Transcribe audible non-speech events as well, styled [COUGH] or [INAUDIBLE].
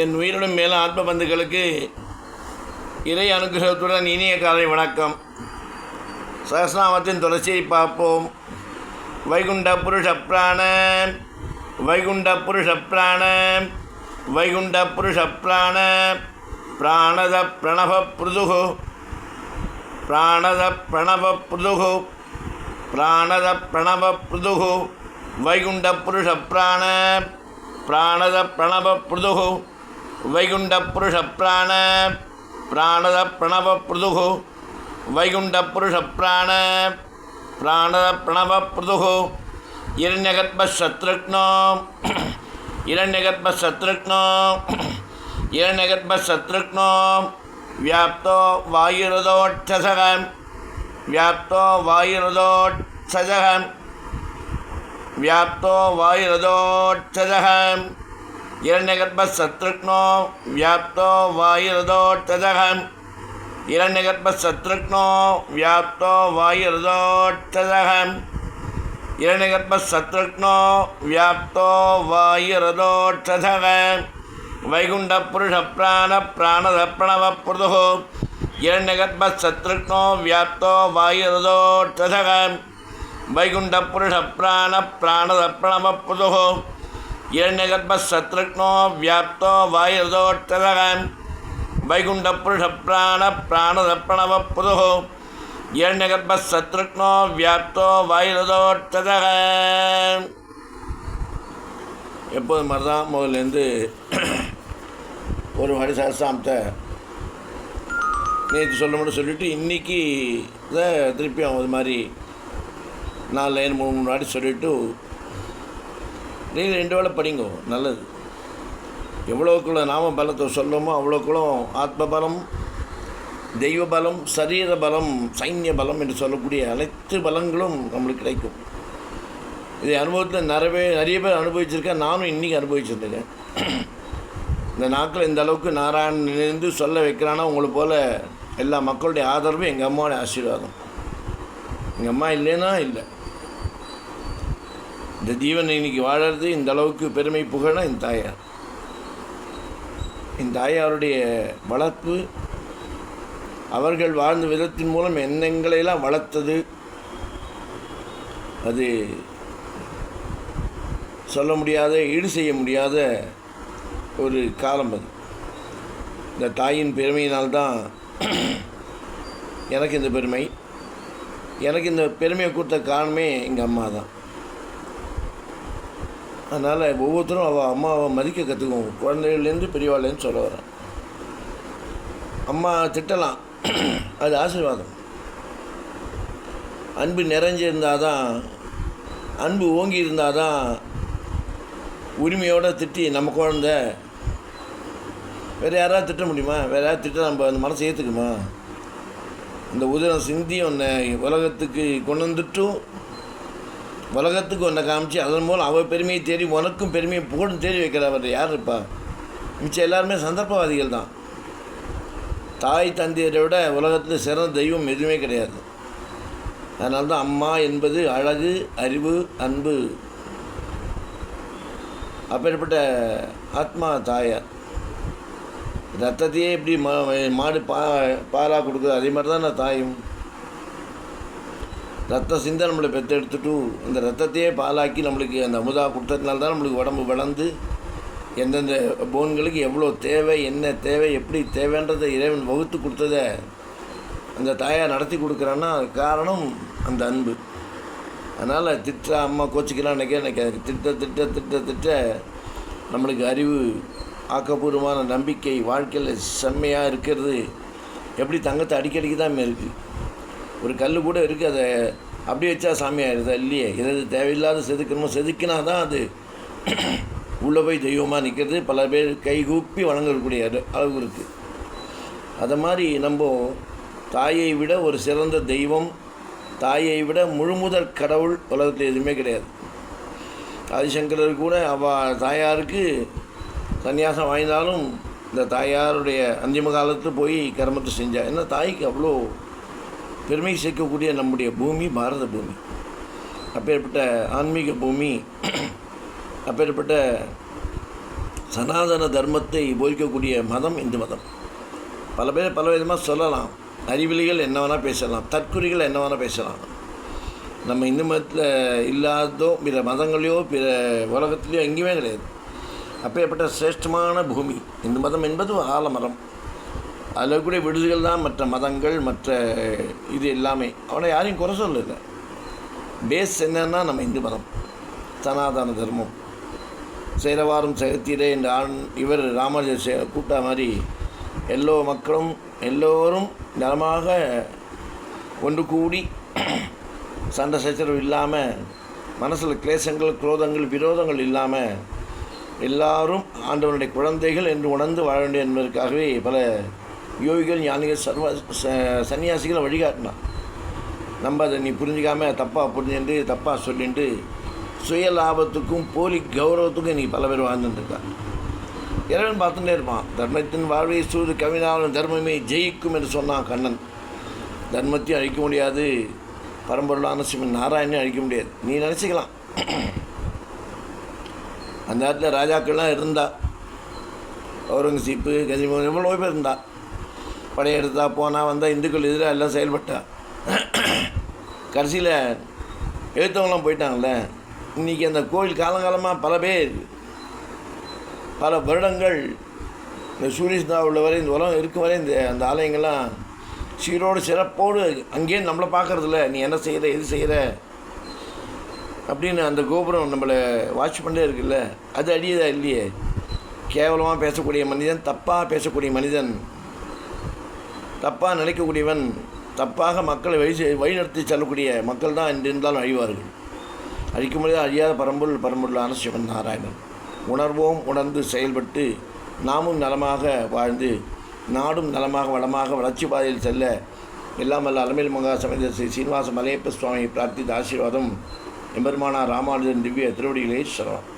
என் உயிரினும் மேலும் ஆத்ம பந்துக்களுக்கு இறை அனுகிரகத்துடன் இனிய காலை வணக்கம். சகசிரநாமத்தின் தொடர்ச்சியை பார்ப்போம். வைகுண்ட புருஷ பிராண வைகுண்ட புருஷ பிராண வைகுண்ட புருஷ பிராண பிராணத பிரணவ புருதுகு பிராணத பிரணவ புருதுகு பிராணத பிரணவ புருதுகு வைகுண்ட புருஷ பிராண பிராணத பிரணவ புருதுகு வைகுண்ட புருஷ பிராண பிராணத பிரணவ புருதுகு வைகுண்ட புருஷ பிராண பிராணத பிரணவ புருதுகு இரண்யகர்பத்ருக்னோ வியாப்தோ வாயுரதோட்டதக இரண்யகர்பத்ருக்னோ வியாப்தோ வாயுரதோட்டதக இரண்யகர்பத்ருக்னோ வியாப்தோ வாயுரதோட்டதக வைகுண்ட புருஷ பிராண பிராணத பிரணவ பிரதுகோ. இரண்யகர்பத்ருக்னோ வியாப்தோ வாயுரதோட்டதக வைகுண்ட புருஷ பிராண பிராணத பிரணவ பிரதுகோ. இரண்யகர்பத்ருக்னோ வியாப்தோ வாயுதோட்டரகன் வைகுண்டபுருஷப்ராண பிராணதப்பணவ புதுகோ. இரண்யகர்பத்ருக்னோ வியாப்தோ வாயுதோட்டரகன் எப்போது மாதிரி தான் முதல்லேருந்து [CLEARS THROAT] ஒரு ஹரி சகசாமத்தை நேற்று சொல்ல முடியும் சொல்லிவிட்டு இன்றைக்கி திருப்பியும் அது மாதிரி நாலு லைன் மூணு மூணு வாட்டி சொல்லிவிட்டு நீங்கள் ரெண்டு வேளை படிங்கோ நல்லது. எவ்வளோக்குள்ள நாம பலத்தை சொல்லமோ அவ்வளோக்குள்ள ஆத்ம பலம் தெய்வ பலம் சரீர பலம் சைன்ய பலம் என்று சொல்லக்கூடிய அனைத்து பலங்களும் நம்மளுக்கு கிடைக்கும். இது அனுபவத்தில் நிறைய நிறைய பேர் அனுபவிச்சிருக்கேன். நானும் இன்றைக்கி அனுபவிச்சிருந்தேன் இந்த நாட்கள் இந்த அளவுக்கு நாராயணனிலிருந்து சொல்ல வைக்கிறான்னா உங்களை போல் எல்லா மக்களுடைய ஆதரவும் எங்கள் அம்மாவோட ஆசீர்வாதம். எங்கள் அம்மா இல்லைன்னா இல்லை. இந்த ஜீவன் இன்னைக்கு வாழறது இந்த அளவுக்கு பெருமை புகழ இந்த தாயார். இந்த தாயாருடைய வளர்ப்பு அவர்கள் வாழ்ந்த விதத்தின் மூலம் எண்ணங்களையெல்லாம் வளர்த்தது. அது சொல்ல முடியாத ஈடு செய்ய முடியாத ஒரு காலம் அது. இந்த தாயின் பெருமையினால்தான் எனக்கு இந்த பெருமை. எனக்கு இந்த பெருமையை கொடுத்த காரணமே எங்கள் அம்மா தான் அதனால் ஒவ்வொருத்தரும் அவள் அம்மாவை மதிக்க கற்றுக்குவோம் குழந்தைகள்லேருந்து பெரியவாள்லேருந்து சொல்ல வரேன் அம்மா திட்டலாம். அது ஆசீர்வாதம். அன்பு நிறைஞ்சிருந்தால் தான் அன்பு ஓங்கி இருந்தால் தான் உரிமையோடு திட்டி நம்ம குழந்த வேறு யாராவது திட்ட முடியுமா? வேறு யாராவது திட்ட நம்ம அந்த மனசை ஏற்றுக்குமா இந்த உதிரம் சிந்தி உன்னை உலகத்துக்கு கொண்டு வந்துட்டும். உலகத்துக்கு உன்னை காமிச்சு அதன் மூலம் அவள் பெருமையை தேடி உனக்கும் பெருமையை புகழும் தேடி வைக்கிறவர் யார் இருப்பா? மிச்சம் எல்லாருமே சந்தர்ப்பவாதிகள் தான். தாய் தந்தையரை விட உலகத்தில் சிறந்த தெய்வம் எதுவுமே கிடையாது. அதனால தான் அம்மா என்பது அழகு அறிவு அன்பு. அப்பேற்பட்ட ஆத்மா தாயார். ரத்தத்தையே எப்படி மா மாடு பா பாலாக கொடுக்குது அதே மாதிரி தான் நான் தாயும்? ரத்த சிந்தை நம்மளை பெற்றெடுத்துட்டு அந்த ரத்தத்தையே பாலாக்கி நம்மளுக்கு அந்த அமுதா கொடுத்ததுனால தான் நம்மளுக்கு உடம்பு வளர்ந்து எந்தெந்த போன்களுக்கு எவ்வளோ தேவை என்ன தேவை எப்படி தேவைன்றதை இறைவன் வகுத்து கொடுத்தத அந்த தாயார் நடத்தி கொடுக்குறான்னா காரணம் அந்த அன்பு. அதனால் திட்ட அம்மா கோச்சிக்கலாம் நினைக்க நினைக்காது. திட்ட திட்ட திட்ட திட்ட நம்மளுக்கு அறிவு ஆக்கப்பூர்வமான நம்பிக்கை வாழ்க்கையில் செம்மையாக இருக்கிறது. எப்படி தங்கத்தை அடிக்கடிக்கு தான் இருக்குது ஒரு கல் கூட இருக்குது அதை அப்படி வச்சா சாமி ஆயிடுதா? இல்லையே. எது தேவையில்லாத செதுக்கணுமோ செதுக்கினா தான் அது [CLEARS THROAT] உள்ளே போய் தெய்வமாக நிற்கிறது பல பேர் கைகூப்பி வணங்கக்கூடிய அளவு இருக்குது அதை மாதிரி நம்ம தாயை விட ஒரு சிறந்த தெய்வம் தாயை விட முழுமுதற் கடவுள் உலகத்தில் எதுவுமே கிடையாது. ஆதிசங்கரர் கூட அவ தாயாருக்கு சன்னியாசம் வாய்ந்தாலும் இந்த தாயாருடைய அந்திம காலத்தில் போய் கர்மத்தை செஞ்சா ஏன்னா தாய்க்கு அவ்வளோ பெருமை சேர்க்கக்கூடிய நம்முடைய பூமி பாரத பூமி. அப்பேற்பட்ட ஆன்மீக பூமி அப்பேற்பட்ட சனாதன தர்மத்தை போதிக்கக்கூடிய மதம் இந்து மதம். பல பேர் பல விதமாக சொல்லலாம். அறிவிலிகள் என்ன வேணால் பேசலாம். தற்குறிகள் என்ன வேணால் பேசலாம். நம்ம இந்து மதத்தில் இல்லாததோ பிற மதங்களையோ பிற உலகத்துலேயோ எங்கேயுமே கிடையாது. அப்பேற்பட்ட சிரேஷ்டமான பூமி. இந்து மதம் என்பது ஆலமரம். அதில் கூட விடுதிகள் தான் மற்ற மதங்கள் மற்ற இது எல்லாமே. அவனை யாரையும் குறை சொல்லலை. பேஸ் என்னன்னா நம்ம இந்து மதம். சனாதன தர்மம். சேரவாரும் செகத்தீரே என்ற ஆண் இவர் ராமராஜர் கூட்டா மாதிரி எல்லோ மக்களும் எல்லோரும் நலமாக ஒன்று கூடி சண்டை சச்சரவு இல்லாமல் மனசில் கிளேசங்கள் குரோதங்கள் விரோதங்கள் இல்லாமல் எல்லாரும் ஆண்டவனுடைய குழந்தைகள் என்று உணர்ந்து வாழ வேண்டும் என்பதற்காகவே பல யோகிகள் ஞானிகள் சர்வ ச- சன்னியாசிகளை வழிகாட்டினான். நம்ம அதை நீ புரிஞ்சிக்காமல் தப்பாக புரிஞ்சுட்டு தப்பாக சொல்லிட்டு சுய லாபத்துக்கும் போலி கௌரவத்துக்கும் நீ பல பேர் வாழ்ந்துட்டுருக்கா இறைவன் பார்த்துட்டே இருப்பான். தர்மத்தின் வாழ்வை சூது கவினாலும் தர்மமே ஜெயிக்கும் என்று சொன்னான் கண்ணன். தர்மத்தையும் அழிக்க முடியாது. பரம்பொருளான சிவன் நாராயணையும் அழிக்க முடியாது. நீ நினச்சிக்கலாம். அந்த நேரத்தில் ராஜாக்கள்லாம் இருந்தா. அவுரங்கசீப்பு கஜிமோகன் எவ்வளோ பேர் இருந்தா. படையெடுத்தா போனால் வந்தால் இந்துக்கள் எதிராக எல்லாம் செயல்பட்டா. கடைசியில் எழுத்தவங்களாம் போயிட்டாங்கல்ல? இன்றைக்கி அந்த கோயில் காலங்காலமாக பல பேர் பல வருடங்கள் இந்த சூரியஸ்தா உள்ள வரை இந்த உலகம் இருக்கும் வரை இந்த அந்த ஆலயங்கள்லாம் சீரோடு சிறப்போடு அங்கேயே நம்மளை பார்க்கறதில்ல. நீ என்ன செய்கிற எது செய்கிற அப்படின்னு அந்த கோபுரம் நம்மளை வாட்ச் பண்ணிட்டே இருக்குல்ல? அது அடியதா இல்லையே? கேவலமாக பேசக்கூடிய மனிதன் தப்பாக பேசக்கூடிய மனிதன். தப்பாக நினைக்கக்கூடியவன் தப்பாக மக்களை வழி செய்- வழிநடத்தி செல்லக்கூடிய மக்கள் தான் என்றிருந்தாலும் அழிவார்கள். அழிக்க முடியாத அழியாத பரம்பொருள் பரம்பொருளான சிவன் நாராயணன். உணர்வோம் உணர்ந்து செயல்பட்டு நாமும் நலமாக வாழ்ந்து நாடும் நலமாக வளமாக வளர்ச்சி பாதையில் செல்ல எல்லாம் வல்ல அலமேல் மங்கா சமேத ஸ்ரீ சீனிவாச மலையப்ப சுவாமியை பிரார்த்தித்த ஆசீர்வாதம் எம்பெருமானா ராமானுஜன் திவ்ய திருவடிகளே சரணம்.